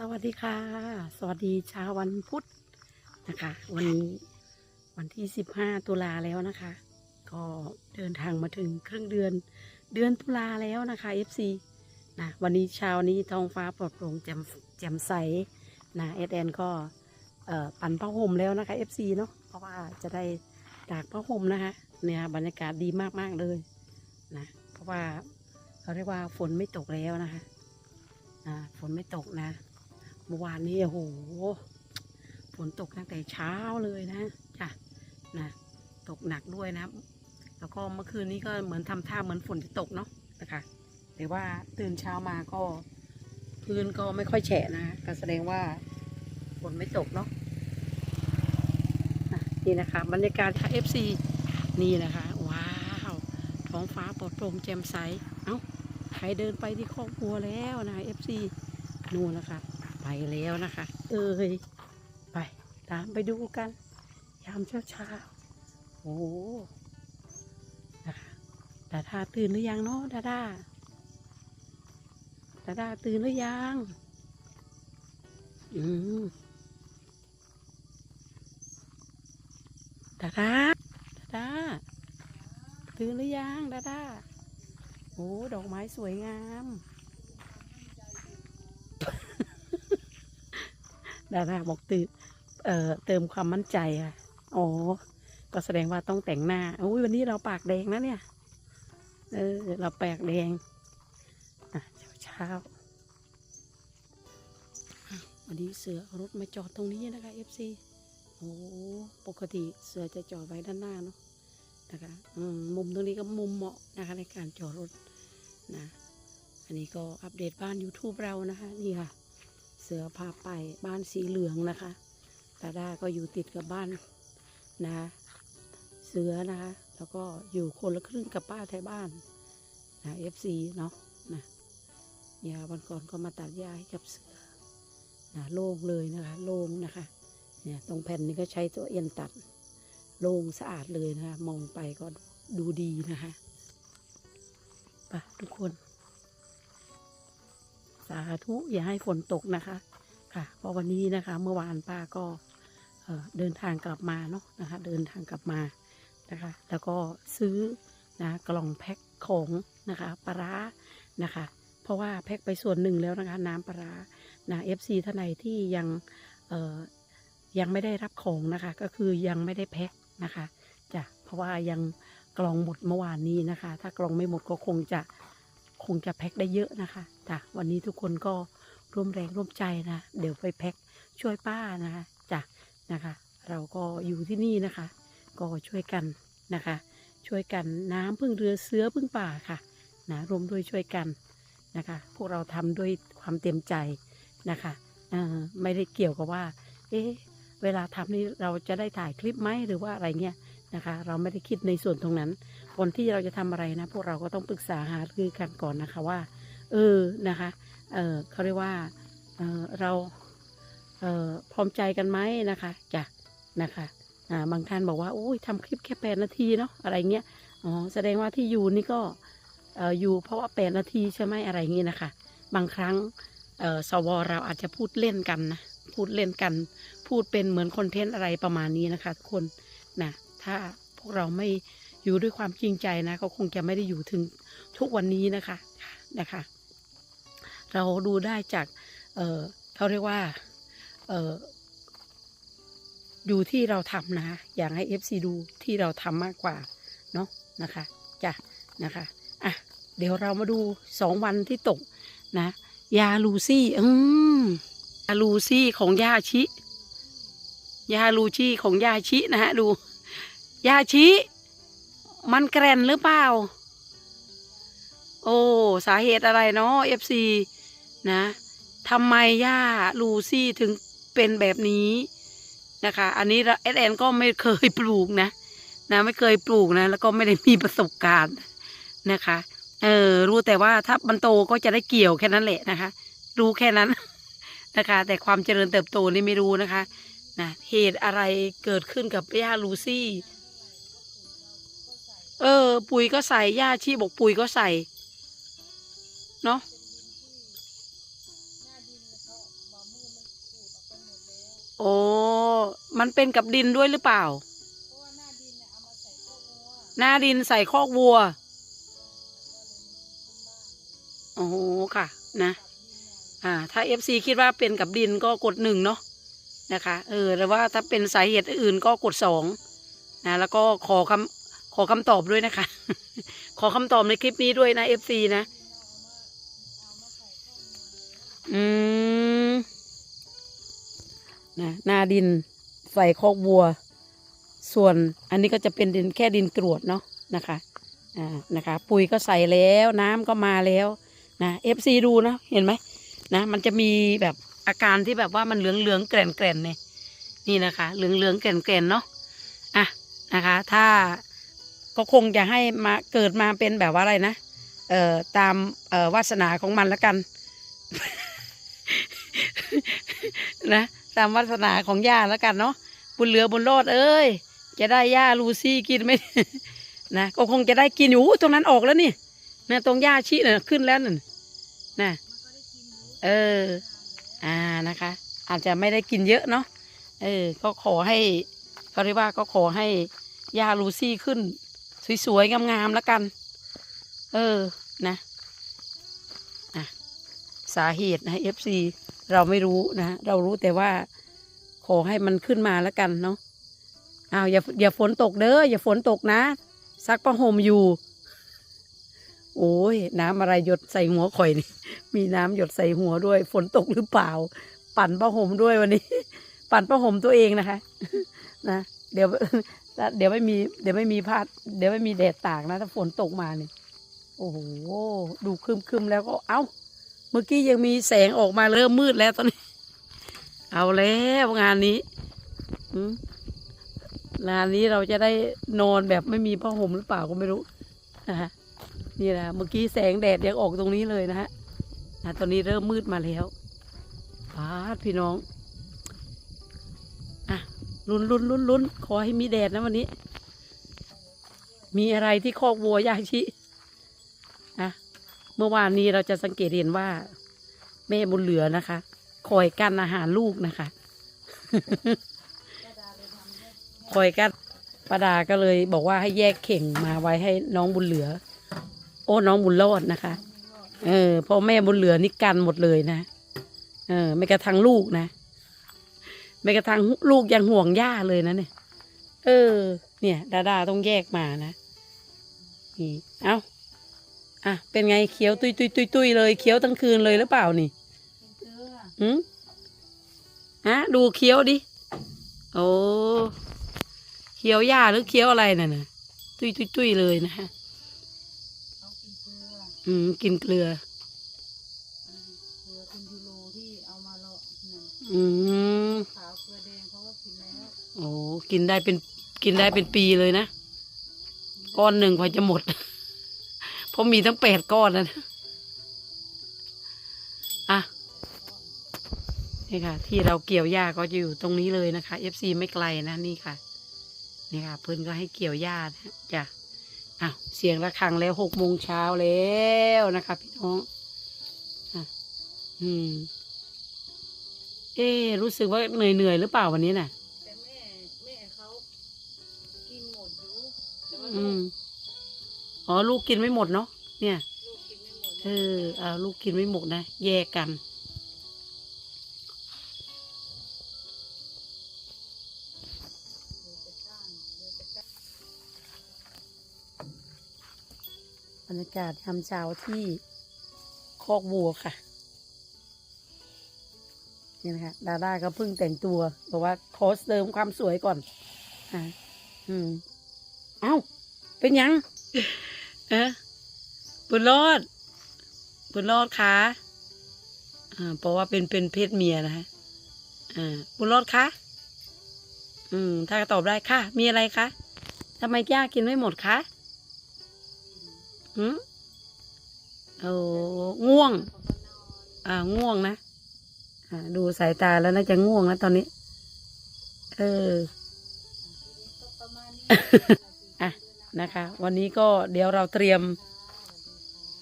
สวัสดีค่ะ สวัสดีเช้าวันพุธนะคะ วันนี้วันที่ 15 ตุลาแล้วนะคะ ก็เดินทางมาถึงครึ่งเดือนเดือนตุลาแล้วนะคะ FC นะวันนี้เช้านี้ท้องฟ้าปลอดโปร่งแจ่มแจ่มใสนะเอแอนก็ปั่นผ้าห่มแล้วนะคะ FC เนาะเพราะว่าจะได้ตากผ้าห่มนะคะเนี่ยบรรยากาศดีมากๆเลยนะเพราะว่าเขาเรียกว่าฝนไม่ตกแล้วนะคะฝนไม่ตกนะ เมื่อวานนี้โอ้โหฝนตกตั้งแต่เช้าเลยนะจ้ะนะตกหนักด้วยนะ แล้วก็เมื่อคืนนี้ก็เหมือนทำท่าเหมือนฝนจะตกเนาะนะคะแต่ว่าตื่นเช้ามาก็พื้นก็ไม่ค่อยแฉะนะก็แสดงว่าฝนไม่ตกเนาะนี่นะคะบรรยากาศค่ะ FC นี่นะคะว้าวท้องฟ้าปลอดโปร่งแจ่มใส เอ้าใครเดินไปที่ครอกวัวแล้วนะคะ FC นู่นนะคะ ไปแล้วนะคะ เอ้ยไปตามไปดูกัน ยามเช้าเช้าๆโอ้นะคะดาดาตื่นหรือยังเนาะดาดาดาดาตื่นหรือยัง อืมดาดาดาดาตื่นหรือยังดาดาโอ้ดอกไม้สวยงาม ดาราบอกตื่นเอ่อเติมความมั่นใจค่ะ อ๋อ ก็แสดงว่าต้องแต่งหน้าอุ้ยวันนี้เราปากแดงนะเนี่ย เออ เราปากแดง อะเช้าเช้าวันนี้เสือรถมาจอดตรงนี้นะคะ FC โอ้ปกติเสือจะจอดไว้ด้านหน้าเนาะนะคะมมุมตรงนี้ก็มุมเหมาะนะคะในการจอดรถนะ อันนี้ก็อัปเดตบ้าน YouTube เรานะคะ นี่ค่ะ เสือพาไปบ้านสีเหลืองนะคะตาด้าก็อยู่ติดกับบ้านนะเสือนะคะแล้วก็อยู่คนละครึ่งกับป้าไทยบ้านนะเอฟซีเนาะนะยาวันก่อนก็มาตัดหญ้าให้กับเสือนะโล่งเลยนะคะโล่งนะคะเนี่ยตรงแผ่นนี้ก็ใช้ตัวเอ็นตัดโล่งสะอาดเลยนะคะมองไปก็ดูดีนะคะไปทุกคน สาธุอย่าให้ฝนตกนะคะค่ะเพราะวันนี้นะคะ เมื่อวานป้าก็เอ่อเดินทางกลับมาเนาะนะคะ เดินทางกลับมานะคะ แล้วก็ซื้อนะกล่องแพ็คของนะคะปลานะคะ เพราะว่าแพ็คไปส่วนหนึ่งแล้วนะคะ น้ำปลานะเอฟซีท่านใดที่ยังยังไม่ได้รับของนะคะ ก็คือยังไม่ได้แพ็คนะคะจ้ะเพราะว่ายังกล่องหมดเมื่อวานนี้นะคะ ถ้ากล่องไม่หมดก็คงจะ คงจะแพ็คได้เยอะนะคะจ้ะวันนี้ทุกคนก็ร่วมแรงร่วมใจนะ เดี๋ยวไปแพ็คช่วยป้านะคะจ้ะนะคะ เราก็อยู่ที่นี่นะคะ ก็ช่วยกันนะคะ ช่วยกันน้ำพึ่งเรือเสือพึ่งป่าค่ะนะรวมด้วยช่วยกันนะคะ พวกเราทำด้วยความเต็มใจนะคะไม่ได้เกี่ยวกับว่า เอ๊ะเวลาทำนี่เราจะได้ถ่ายคลิปไหมหรือว่าอะไรเงี้ยนะคะ เราไม่ได้คิดในส่วนตรงนั้น ก่อนที่เราจะทำอะไรนะ พวกเราก็ต้องปรึกษาหารือกันก่อนนะคะว่า เออนะคะเออเขาเรียกว่าเออเราเออพร้อมใจกันไหมนะคะจ้ะนะคะอ่าบางท่านบอกว่าโอ้ยทำคลิปแค่แปดนาทีเนาะอะไรเงี้ยอ๋อแสดงว่าที่อยู่นี่ก็เอออยู่เพราะว่าแปดนาทีใช่ไหมอะไรเงี้ยนะคะบางครั้งเออสวเราอาจจะพูดเล่นกันนะพูดเล่นกัน พูดเป็นเหมือนคอนเทนต์อะไรประมาณนี้นะคะทุกคนนะถ้าพวกเราไม่ อยู่ด้วยความจริงใจนะก็คงจะไม่ได้อยู่ถึงทุกวันนี้นะคะนะคะ เราดูได้จากเเขาเรียกว่าเออดูที่เราทำนะอยากให้ FC ดูที่เราทำมากกว่าเนาะนะคะจ้ะนะคะอะเดี๋ยวเรามาดูสองวันที่ตกนะ ยาลูซี่อืมยาลูซี่ของยาชิ ยาลูชี่ของยาชินะฮะดูยาชิ มันแกรนหรือเปล่า โอ้ สาเหตุอะไรเนาะ FC นะทำไมย่าลูซี่ถึงเป็นแบบนี้นะคะ อันนี้เอสแอนก็ไม่เคยปลูกนะ นะ ไม่เคยปลูกนะ แล้วก็ไม่ได้มีประสบการณ์นะคะ เออ รู้แต่ว่าถ้ามันโตก็จะได้เกี่ยวแค่นั้นแหละนะคะ รู้แค่นั้นนะคะ แต่ความเจริญเติบโตนี่ไม่รู้นะคะนะเหตุอะไรเกิดขึ้นกับย่าลูซี่ เออ ปุ๋ยก็ใส่ย่าชีบอกปุ๋ยก็ใส่ เนาะโอ้มันเป็นกับดินด้วยหรือเปล่าหน้าดินใส่ข้าวงัวหน้าดินใส่คอกวัว โอ้โหค่ะ นะ อ่า ถ้าเอฟซีคิดว่าเป็นกับดินก็กดหนึ่งเนาะ นะคะ เออแต่ว่าถ้าเป็นสาเหตุอื่นก็กดสองนะ แล้วก็ขอคำ ขอคำตอบด้วยนะคะ ขอคำตอบในคลิปนี้ด้วยนะเอฟซีนะ อืมนะนาดินใส่คอกวัว ส่วนอันนี้ก็จะเป็นดินแค่ดินกรวดเนาะนะคะอ่านะคะ ปุ๋ยก็ใส่แล้วน้ำก็มาแล้วนะเอฟซีดูนะเห็นไหมนะ มันจะมีแบบอาการที่แบบว่ามันเหลืองเหลืองแกร่นแกร่นเนี่ยนี่นะคะ เหลืองเหลืองแกร่นแกร่นเนาะอะนะคะ ถ้า ก็คงจะให้มาเกิดมาเป็นแบบว่าอะไรนะ เอ่อตามเอ่อวาสนาของมันแล้วกัน นะ ตามวาสนาของย่าแล้วกันเนาะบุญเหลือบุญรอดเอ้ย จะได้ย่าลูซี่กินไหมนะก็คงจะได้กินอยู่ตรงนั้นออกแล้วนี่นะตรงย่าชีน่ะขึ้นแล้วนั่นนะเออ อ่านะคะ อาจจะไม่ได้กินเยอะเนาะเออ ก็ขอให้เขาเรียกว่าก็ขอให้ย่าลูซี่ขึ้น สวยๆงามๆแล้วกัน เออนะอะสาเหตุนะเอฟซีเราไม่รู้นะเรารู้แต่ว่าขอให้มันขึ้นมาแล้วกันเนาะอ้าวอย่าอย่าฝนตกเด้ออย่าฝนตกนะซักผ้าห่มอยู่ โอ้ยน้ำอะไรหยดใส่หัวข่อยนี่ มีน้ำหยดใส่หัวด้วย ฝนตกหรือเปล่า ปั่นผ้าห่มด้วยวันนี้ ปั่นผ้าห่มตัวเองนะคะ นะเดี๋ยว เดี๋ยวไม่มีเดี๋ยวไม่มีพาดเดี๋ยวไม่มีแดดตากนะ ถ้าฝนตกมาเนี่ยโอ้โหดูครึมคมๆแล้วก็เอ้า เมื่อกี้ยังมีแสงออกมาเริ่มมืดแล้วตอนนี้ เอาแล้วงานนี้งานนี้เราจะได้นอนแบบไม่มีผ้าห่มหรือเปล่าก็ไม่รู้นะฮะนี่นะเมื่อกี้แสงแดดยังออกตรงนี้เลยนะฮะนะตอนนี้เริ่มมืดมาแล้วพาดพี่น้อง ลุ้นลุ้นลุ้นลุ้นขอให้มีแดดนะวันนี้ มีอะไรที่คอกวัวยาชิอะเมื่อวานนี้เราจะสังเกตเห็นว่า แม่บุญเหลือนะคะคอยกันอาหารลูกนะคะคอยกันป้าดาก็เลยบอกว่าให้แยกเข่งมาไว้ให้น้องบุญเหลือ โอ้น้องบุญรอดนะคะ เออพราะแม่บุญเหลือนี่กันหมดเลยนะ เออไม่กระทั่งลูกนะ ไม่กระทั่งลูกยังห่วงย่าเลยนะเนี่ย เออ เนี่ย ดาดาต้องแยกมานะ นี่ เอาอะ เป็นไงเคี้ยวตุยตุยตุยตุยเลยเคี้ยวทั้งคืนเลยหรือเปล่านี่หืมฮะ ดูเคี้ยวดิ โอ้เคี้ยวหญ้าหรือเคี้ยวอะไรน่ะนะตุยตุยตุยเลยนะฮะเอากินเกลืออืมกินเกลือเกลือเป็นยูโรที่เอาม โอ้กินได้เป็นกินได้เป็นปีเลยนะ ก้อนหนึ่งพอจะหมด เพราะมีทั้งแปดก้อนนะอะนี่ค่ะ ที่เราเกี่ยวหญ้าก็จะอยู่ตรงนี้เลยนะคะ FC ไม่ไกลนะนี่ค่ะ นี่ค่ะ เพื่อนก็ให้เกี่ยวหญ้านะจ้ะอ้าวเสียงระฆังแล้วหกโมงเช้าแล้วนะคะพี่น้องอะอืม เอ๊รู้สึกว่าเหนื่อยเหนื่อยๆหรือเปล่าวันนี้น่ะแต่แม่แม่เขา กินหมดอยู่แต่ว่าอืลูมกอ๋อลูกกินไม่หมดเนาะเนี่ย ลูกกินไม่หมดเออเอาลูกกินไม่หมดนะ แยกกันบรรยากาศยามเช้าที่คอกวัวค่ะนี่นะคะดาด้าก็เพิ่งแต่งตัวบอกว่าขอเสริมความสวยก่อนอ่า อืมเอ้า เป็นยัง เออบุญรอด บุญรอดคะอ่าเพราะว่าเป็นเป็นเพศเมียนะฮะอ่าบุญรอดคะอืม ถ้าตอบได้ค่ะ มีอะไรคะทำไมย่ากินไม่หมดคะหืมโอ้ง่วง อ่า ง่วงนะ อ่า ดูสายตาแล้วน่าจะง่วงแล้วตอนนี้ เออ อะนะคะ วันนี้ก็เดี๋ยวเราเตรียม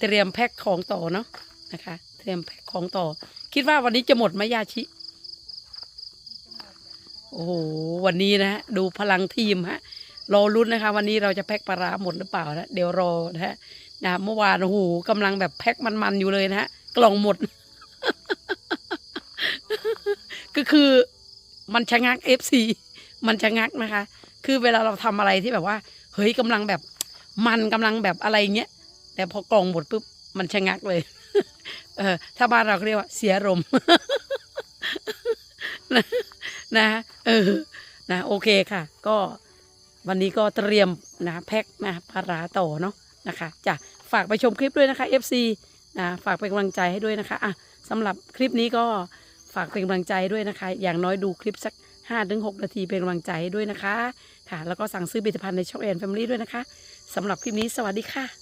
เตรียมแพ็คของต่อเนาะนะคะ เตรียมแพ็คของต่อ คิดว่าวันนี้จะหมดไหมยาชิ โอ้โหวันนี้นะฮะดูพลังทีมฮะรอรุ้นนะคะ วันนี้เราจะแพ็คปลาร้าหมดหรือเปล่านะเดี๋ยวรอนะฮะนะเมื่อวานโอ้โหกำลังแบบแพ็คมันๆอยู่เลยนะฮะกล่องหมด ก็คือมันชะงักเอฟซีมันชะงักนะคะ คือเวลาเราทำอะไรที่แบบว่า เฮ้ยกำลังแบบมันกำลังแบบอะไรเงี้ย แต่พอกล่องหมดปุ๊บมันชะงักเลย เออ ถ้าบ้านเราเรียกว่า เสียอารมนะนะเออนะโอเคค่ะ ก็วันนี้ก็เตรียมนะแพ็คนะปลาร้าต่อเนาะนะคะจะฝากไปชมคลิปด้วยนะคะ FC นะฝากเป็นกำลังใจให้ด้วยนะคะอะสำหรับคลิปนี้ก็ฝากเป็นกำลังใจด้วยนะคะ อย่างน้อยดูคลิปสัก 5้าถึงหนาทีเป็นกำลังใจด้วยนะคะ ค่ะ แล้วก็สั่งซื้อผลิตภัณฑ์ในช่องแอนแฟมิลี่ด้วยนะคะสำหรับคลิปนี้สวัสดีค่ะ